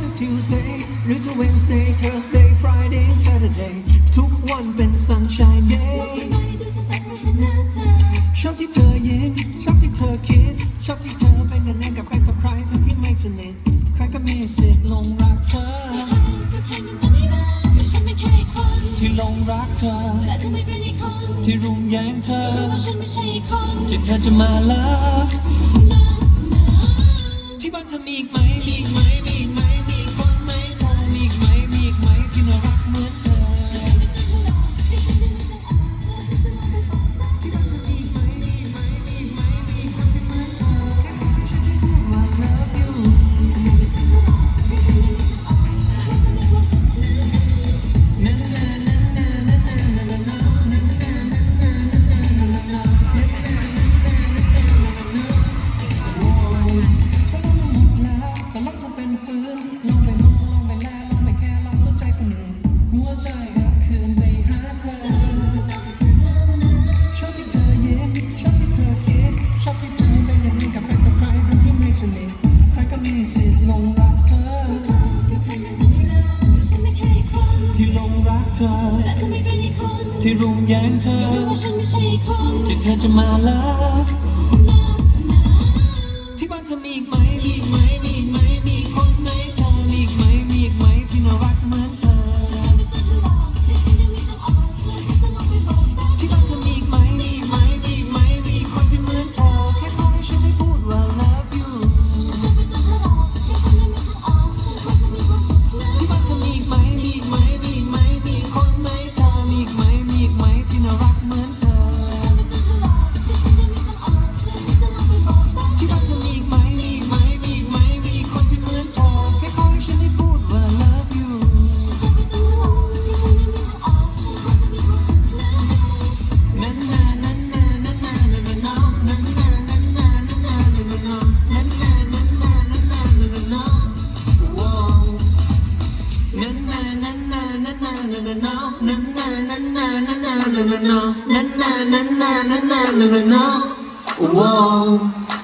จะ Tuesday หรือจะ Wednesday Thursday Friday Saturday ทุกวันเป็น Sunshine Day ชอบที่เธอยิ้มชอบที่เธอคิดชอบที่เธอเป็นกันเองกับใครต่อใครทั้งที่ไม่สนิทใครก็มีสิทธิ์หลงรักเธอ ที่หลงรักเธอ ที่รุมแย้งเธอ ที่เธอจะมาเลิฟที่บ้านเธอมีอีกไหมมีอีกไหมมีอีกไหมมี ทำเป็นฟื้นลองไปมองลองไปแลลองไปแค่ลองสนใจคนอื่นหัวใจก็คืนไปหาเธอชอบที่เธอยิ้มชอบที่เธอคิดชอบที่เธอเป็นอย่างนี้กับใครต่อใครทั้งที่ไม่สนิทใครก็มีสิทธิ์ลงรักเธอ ที่ลงรักเธอ ที่รุมแย้งเธอ ที่เธอจะมาเลิฟ Whoa.